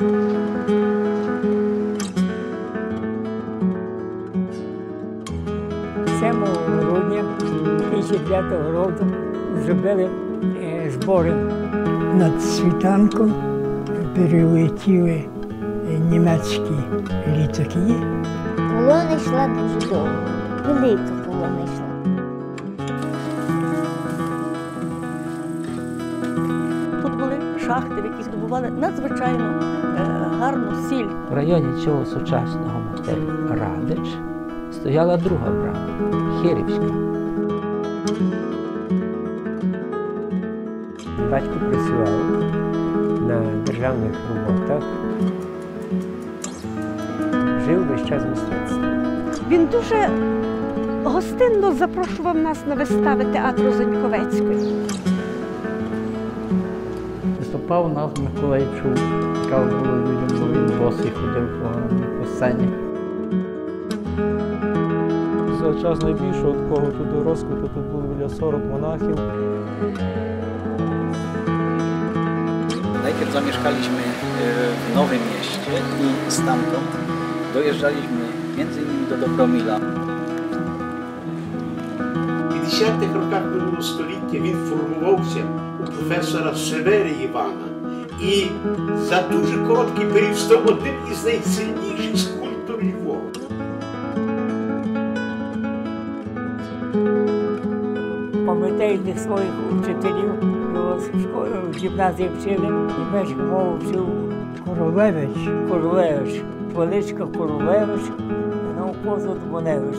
7 грудня 2005 року зробили е, збори. Над світанком перелетіли е, німецькі літаки. Колона йшла дуже довго, велика колона йшла. Шахти, в яких добували надзвичайно е, гарну сіль. В районі цього сучасного мотелю Радич стояла друга брама Хирівська. Батько працював на державних роботах, жив весь час мистецтва. Він дуже гостинно запрошував нас на вистави театру Заньковецької. Виступав у нас Миколай Чув. Цікаво було людям, бо він босий ходив по, по сцені. За час найбільшого такого тут розквіту тут було біля 40 монахів. Najpierw zamieszkaliśmy e, w Nowym Mieście i stamtąd dojeżdżaliśmy między innymi do Dobromila. У 50-х роках минулого століття він формувався у професора Севери Івана. І за дуже короткий період став одним із найсильніших скульпторів Львова. Пам'ятаєте своїх вчителів, його в школі, в гімназії вчили, німецьку мову вчив Королевич Королевич, Величка Королевич, науково Дмоневич.